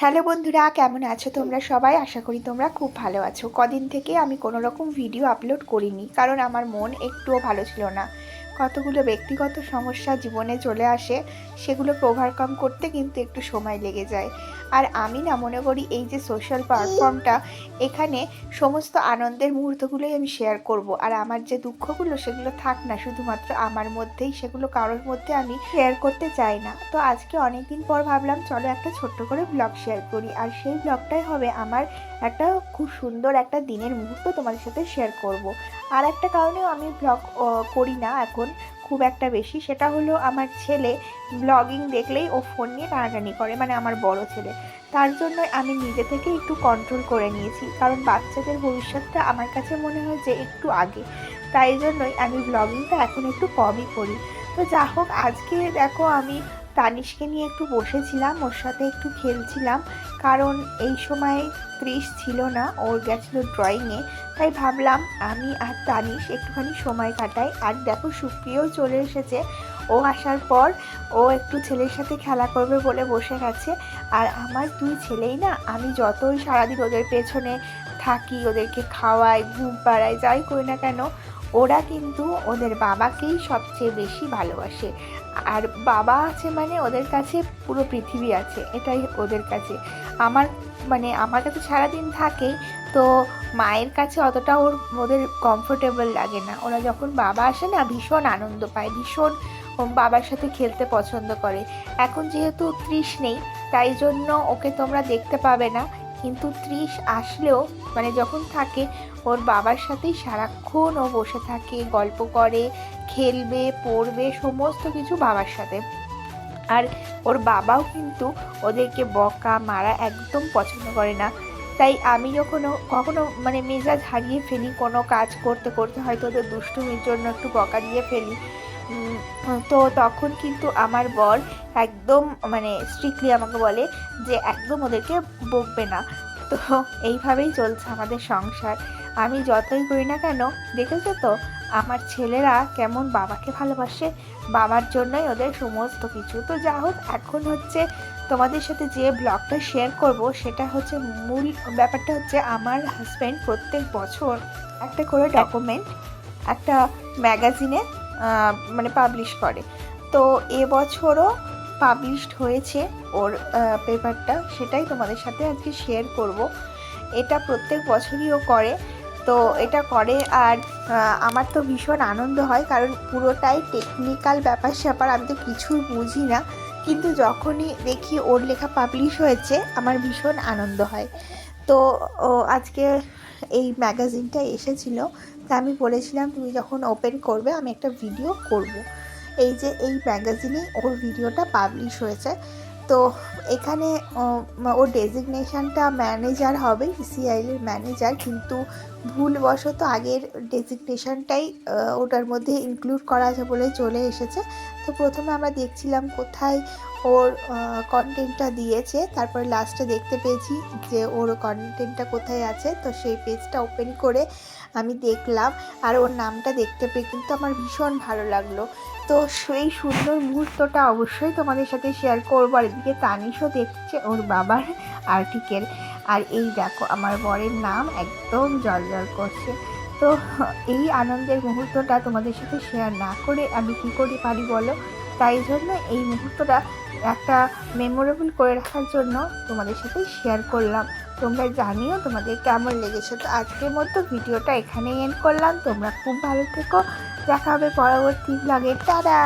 Hello বন্ধুরা, কেমন আছো তোমরা সবাই? আশা করি তোমরা খুব ভালো আছো। কদিন থেকে আমি কোনো রকম ভিডিও আপলোড করিনি, কারণ আমার মন একটুও ভালো ছিল না। কতগুলো ব্যক্তিগত সমস্যা জীবনে চলে আসে সেগুলোকে ওভারকাম করতে কিন্তু একটু সময় লেগে যায়। আর আমি না মনে করি এই যে সোশ্যাল প্ল্যাটফর্মটা এখানে সমস্ত আনন্দের মুহূর্তগুলোই আমি শেয়ার করব। আর আমার যে দুঃখগুলো, সেগুলো থাক না, শুধুমাত্র আমার মধ্যেই, সেগুলো কারোর মধ্যে আমি শেয়ার করতে চাই না। তো আজকে অনেক দিন পর ভাবলাম, চলো একটা ছোট্ট করে ব্লগ শেয়ার করি। আর সেই ব্লগটাই হবে আমার একটা খুব সুন্দর একটা দিনের মুহূর্ত তোমাদের সাথে শেয়ার করব। আর একটা কারণেও আমি ব্লগ করি না এখন খুব একটা বেশি। সেটা হলো আমার ছেলে ব্লগিং দেখলেই ও ফোন নিয়ে টানাটানি করে মানে আমার বড় ছেলে। তার জন্য আমি নিজে থেকে একটু কন্ট্রোল করে নিয়েছি। কারণ বাচ্চাদের ভবিষ্যৎটা আমার কাছে মনে হয় যে একটু আগে। তাই জন্যই আমি ব্লগিংটা এখন একটু কমই করি। তো যা হোক আজকে দেখো আমি তানিশকে নিয়ে একটু বসেছিলাম, ওর সাথে একটু খেলছিলাম। কারণ এই সময় ত্রিশ ছিল না ওর গেছিল ড্রয়িংয়ে তাই ভাবলাম আমি আর তানিশ একটুখানি সময় কাটাই। আর দেখো, সুপ্রিয়ও চলে এসেছে। ও আসার পর ও একটু ছেলের সাথে খেলা করবে বলে বসে গেছে। আর আমার দুই ছেলেই না, আমি যতই সারাদিন ওদের পেছনে থাকি, ওদেরকে খাওয়াই, ঘুম পাড়াই, যাই করি না কেন ওরা কিন্তু ওদের বাবাকেই সবচেয়ে বেশি ভালোবাসে। আর বাবা আছে মানে ওদের কাছে পুরো পৃথিবী আছে, এটাই ওদের কাছে। আমার মানে আমার কাছে সারাদিন থাকে তো মায়ের কাছে অতটা ওর, ওদের কমফোর্টেবল লাগে না। ওরা যখন বাবা আসে না, ভীষণ আনন্দ পায়, ভীষণ বাবার সাথে খেলতে পছন্দ করে। এখন যেহেতু ত্রিশ নেই, তাই জন্য ওকে তোমরা দেখতে পাবে না। কিন্তু ত্রিশ আসলেও মানে যখন থাকে, ওর বাবার সাথেই সারাক্ষণ ও বসে থাকে, গল্প করে, খেলবে, পড়বে, সমস্ত কিছু বাবার সাথে। আর ওর বাবাও কিন্তু ওদেরকে বকা মারা একদম পছন্দ করে না। তাই আমি যখনও কখনো মানে মেজাজ হারিয়ে ফেলি, কোনো কাজ করতে করতে হয়তো ওদের দুষ্টুমির জন্য একটু বকা দিয়ে ফেলি। তো তখন কিন্তু আমার বর একদম মানে স্ট্রিক্টলি আমাকে বলে যে একদম ওদেরকে বকবে না। তো এইভাবেই চলছে আমাদের সংসার। আমি যতই করি না কেন, দেখেছ তো? আমার ছেলেরা কেমন বাবাকে ভালোবাসে, বাবার জন্যই ওদের সমস্ত কিছু। তো যা হোক, এখন হচ্ছে তোমাদের সাথে যে ব্লগটা শেয়ার করব, সেটা হচ্ছে মূল ব্যাপারটা হচ্ছে আমার হাজব্যান্ড প্রত্যেক বছর একটা করে ডকুমেন্ট একটা ম্যাগাজিনে মানে পাবলিশ করে। তো এবছরও পাবলিশড হয়েছে ওর পেপারটা সেটাই তোমাদের সাথে আজকে শেয়ার করব। এটা প্রত্যেক বছরই ও করে। তো এটা করে আর আমার তো ভীষণ আনন্দ হয়, কারণ পুরোটাই টেকনিক্যাল ব্যাপার স্যাপার আমি তো কিছুই বুঝি না। কিন্তু যখনই দেখি ওর লেখা পাবলিশ হয়েছে, আমার ভীষণ আনন্দ হয়। তো আজকে এই ম্যাগাজিনটা এসেছিল তা আমি বলেছিলাম, তুমি যখন ওপেন করবে, আমি একটা ভিডিও করব। এই যে, এই ম্যাগাজিনে ওর ভিডিওটা পাবলিশ হয়েছে তো, এখানে ওর ডেজিগনেশানটা ম্যানেজার হবে সিআইএলের ম্যানেজার কিন্তু ভুলবশত আগের ডেজিগনেশানটাই ওটার মধ্যে ইনক্লুড করা আছে বলে চলে এসেছে। তো প্রথমে আমরা দেখছিলাম কোথায় ওর কন্টেন্টটা দিয়েছে, তারপর লাস্টে দেখতে পেয়েছি যে ওর কন্টেন্টটা কোথায় আছে, তো সেই পেজটা ওপেন করে আমি দেখলাম, আর ওর নামটা দেখতে পেয়ে কিন্তু আমার ভীষণ ভালো লাগল। তো সেই সুন্দর মুহূর্তটা অবশ্যই তোমাদের সাথে শেয়ার করব। আর এদিকে তানিশও দেখছে ওর বাবার আর্টিকেল আর এই দেখো, আমার বরের নাম একদম জল জল করছে। তো এই আনন্দের মুহূর্তটা তোমাদের সাথে শেয়ার না করে আমি কী করে পারি বলো? তাই জন্য এই মুহূর্তটা একটা মেমোরেবল করে রাখার জন্য তোমাদের সাথে শেয়ার করলাম। তোমরা জানিও তোমাদের কেমন লেগেছে। তো আজকের মতো ভিডিওটা এখানেই এন্ড করলাম। তোমরা খুব ভালো থেকো। দেখা হবে পরবর্তী ব্লগে তারা